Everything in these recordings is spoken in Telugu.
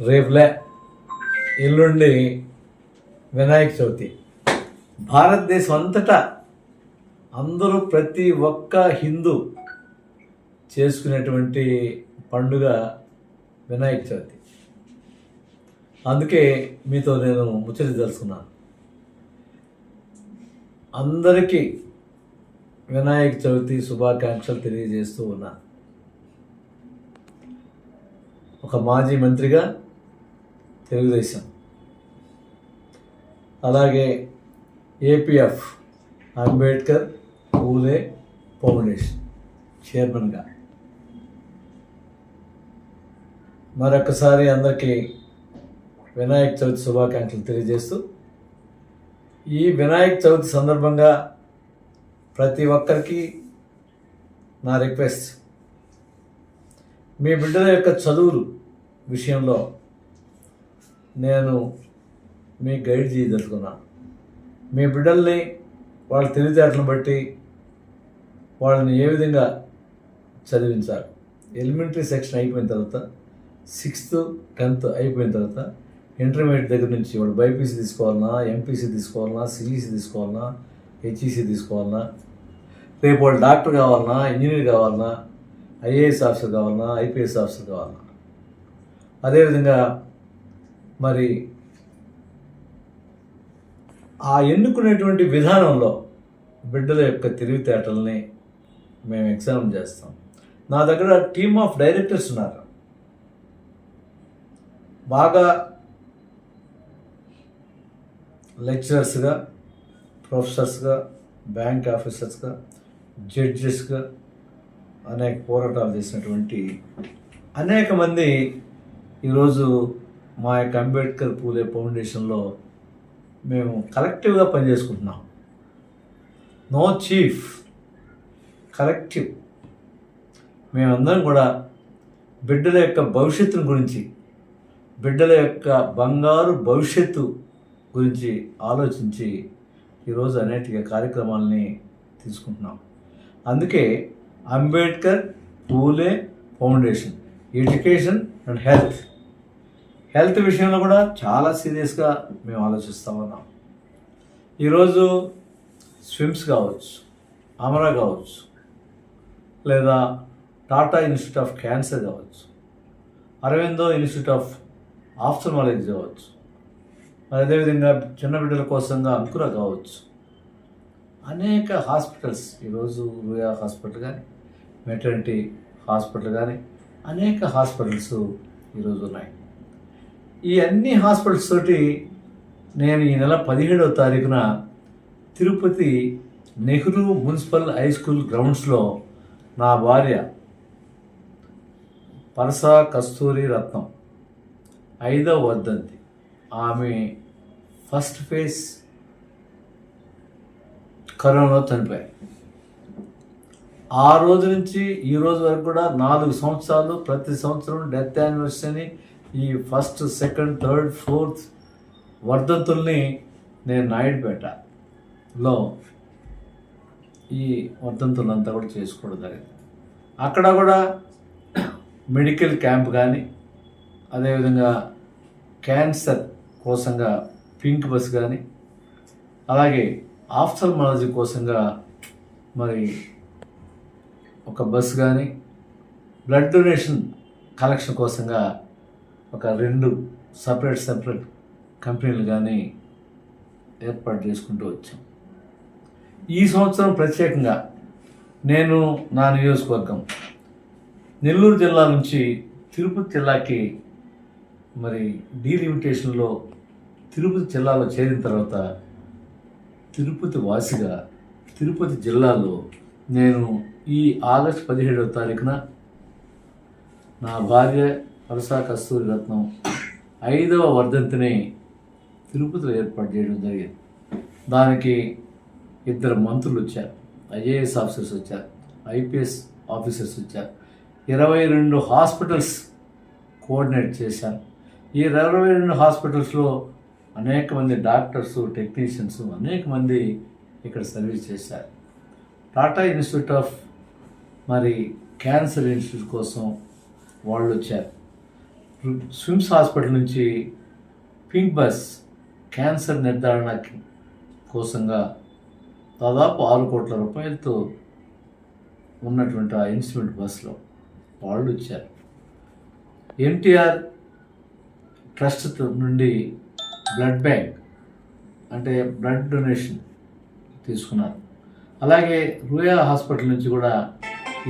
రేపులే ఎల్లుండి వినాయక చవితి. భారతదేశం అంతటా అందరూ ప్రతి ఒక్క హిందూ చేసుకునేటువంటి పండుగ వినాయక చవితి. అందుకే మీతో నేను ముచ్చట తెలుసుకున్నాను. అందరికీ వినాయక చవితి శుభాకాంక్షలు తెలియజేస్తూ ఉన్నాను. ఒక మాజీ మంత్రిగా తెలుగుదేశం. అలాగే ఏపీఎఫ్ అంబేద్కర్ పూలే ఫౌండేషన్ చైర్మన్గా. మరొకసారి అందరికీ వినాయక చవితి శుభాకాంక్షలు తెలియజేస్తూ ఈ వినాయక చవితి సందర్భంగా ప్రతి ఒక్కరికి నా రిక్వెస్ట్ మీ బిడ్డల యొక్క చదువులు విషయంలో నేను మీ గైడ్ చేయదలుచుకున్నాను మీ బిడ్డల్ని వాళ్ళ తెలివితేటలను బట్టి వాళ్ళని ఏ విధంగా చదివించాలి. ఎలిమెంటరీ సెక్షన్ అయిపోయిన తర్వాత సిక్స్త్ టెన్త్ అయిపోయిన తర్వాత ఇంటర్మీడియట్ దగ్గర నుంచి వాడు బైపీసీ తీసుకోవాలన్నా ఎంపీసీ తీసుకోవాలన్నా సిఈసీ తీసుకోవాలన్నా హెచ్ఈసీ తీసుకోవాలన్నా రేపు వాళ్ళు డాక్టర్ కావాలన్నా ఇంజనీర్ కావాలన్నా ఐఏఎస్ ఆఫీసర్ కావాలన్నా ఐపీఎస్ ఆఫీసర్ కావాలన్నా. అదేవిధంగా మరి ఆ ఎన్నుకునేటువంటి విధానంలో బిడ్డల యొక్క తెలివితేటల్ని మేము ఎగ్జామ్ చేస్తాం. నా దగ్గర టీమ్ ఆఫ్ డైరెక్టర్స్ ఉన్నారు. బాగా లెక్చరర్స్గా ప్రొఫెసర్స్గా బ్యాంక్ ఆఫీసర్స్గా జడ్జెస్గా అనేక పోరాటాలు చేసినటువంటి అనేక మంది ఈరోజు మా యొక్క అంబేద్కర్ పూలే ఫౌండేషన్లో మేము కలెక్టివ్గా పనిచేసుకుంటున్నాం. No chief collective. మేమందరం కూడా బిడ్డల యొక్క భవిష్యత్తును గురించి బిడ్డల యొక్క బంగారు భవిష్యత్తు గురించి ఆలోచించి ఈరోజు అనేక కార్యక్రమాలని తీసుకుంటున్నాం. అందుకే Ambedkar Phule foundation education and health. Health విషయంలో కూడా చాలా సీరియస్గా మేము ఆలోచిస్తూ ఉన్నాం. ఈరోజు స్విమ్స్ కావచ్చు అమరా కావచ్చు లేదా టాటా ఇన్స్టిట్యూట్ ఆఫ్ క్యాన్సర్ కావచ్చు అరవిందో ఇన్స్టిట్యూట్ ఆఫ్ ఆఫ్థల్మాలజీ కావచ్చు మరి అదేవిధంగా చిన్న బిడ్డల కోసంగా అంకుర కావచ్చు. అనేక హాస్పిటల్స్ ఈరోజు రూయా హాస్పిటల్ కానీ మెటర్నిటీ హాస్పిటల్ కానీ అనేక హాస్పిటల్స్ ఈరోజు ఉన్నాయి. ఈ అన్ని హాస్పిటల్స్ తోటి నేను ఈ నెల పదిహేడవ తారీఖున Tirupati Nehru municipal high school గ్రౌండ్స్లో నా భార్య పరసా కస్తూరి రత్నం ఐదవ వద్దంతి ఆమె ఫస్ట్ ఫేస్ కరోనాలో చనిపోయారు. ఆ రోజు నుంచి ఈ రోజు వరకు కూడా నాలుగు సంవత్సరాలు ప్రతి సంవత్సరం డెత్ యానివర్సరీని ఈ ఫస్ట్ సెకండ్ థర్డ్ ఫోర్త్ వర్ధంతుల్ని నేను నాయుడుపేటలో ఈ వర్ధంతులంతా కూడా చేసుకోవడం జరిగింది. అక్కడ కూడా మెడికల్ క్యాంప్ కానీ అదేవిధంగా క్యాన్సర్ కోసంగా పింక్ బస్ కానీ అలాగే ఆఫ్థల్మాలజీ కోసంగా మరి ఒక బస్సు కానీ బ్లడ్ డొనేషన్ కలెక్షన్ కోసంగా ఒక రెండు సపరేట్ సపరేట్ కంపెనీలు కానీ ఏర్పాటు చేసుకుంటూ వచ్చాం. ఈ సంవత్సరం ప్రత్యేకంగా నేను నా నియోజకవర్గం నెల్లూరు జిల్లా నుంచి తిరుపతి జిల్లాకి మరి డీలిమిటేషన్లో తిరుపతి జిల్లాలో చేరిన తర్వాత తిరుపతి వాసిగా తిరుపతి జిల్లాలో నేను ఈ ఆగస్ట్ పదిహేడవ తారీఖున నా భార్య వరసా కస్తూరి రత్నం ఐదవ వర్ధంతిని తిరుపతిలో ఏర్పాటు చేయడం జరిగింది. దానికి ఇద్దరు మంత్రులు వచ్చారు. ఐఏఎస్ ఆఫీసర్స్ వచ్చారు. ఐపీఎస్ ఆఫీసర్స్ వచ్చారు. ఇరవై రెండు హాస్పిటల్స్ కోఆర్డినేట్ చేశాను ఈ ఇరవై రెండు హాస్పిటల్స్లో అనేక మంది డాక్టర్స్ టెక్నీషియన్స్ అనేక మంది ఇక్కడ సర్వీస్ చేశారు. టాటా ఇన్స్టిట్యూట్ ఆఫ్ మరి క్యాన్సర్ ఇన్స్టిట్యూట్ కోసం వాళ్ళు వచ్చారు స్విమ్స్ హాస్పిటల్ నుంచి పింక్ బస్ క్యాన్సర్ నిర్ధారణ కోసంగా దాదాపు ఆరు కోట్ల రూపాయలతో ఉన్నటువంటి ఆ ఇన్స్ట్రుమెంట్ బస్సులో వాళ్ళు వచ్చారు ఎన్టీఆర్ ట్రస్ట్ నుండి బ్లడ్ బ్యాంక్ అంటే బ్లడ్ డొనేషన్ తీసుకున్నారు. అలాగే రూయా హాస్పిటల్ నుంచి కూడా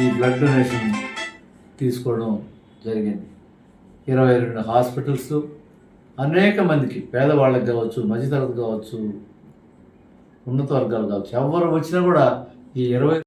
ఈ బ్లడ్ డొనేషన్ తీసుకోవడం జరిగింది. ఇరవై రెండు హాస్పిటల్స్ అనేక మందికి పేదవాళ్ళకి కావచ్చు మధ్యతరగతి కావచ్చు ఉన్నత వర్గాలు కావచ్చు ఎవరు వచ్చినా కూడా ఈ ఇరవై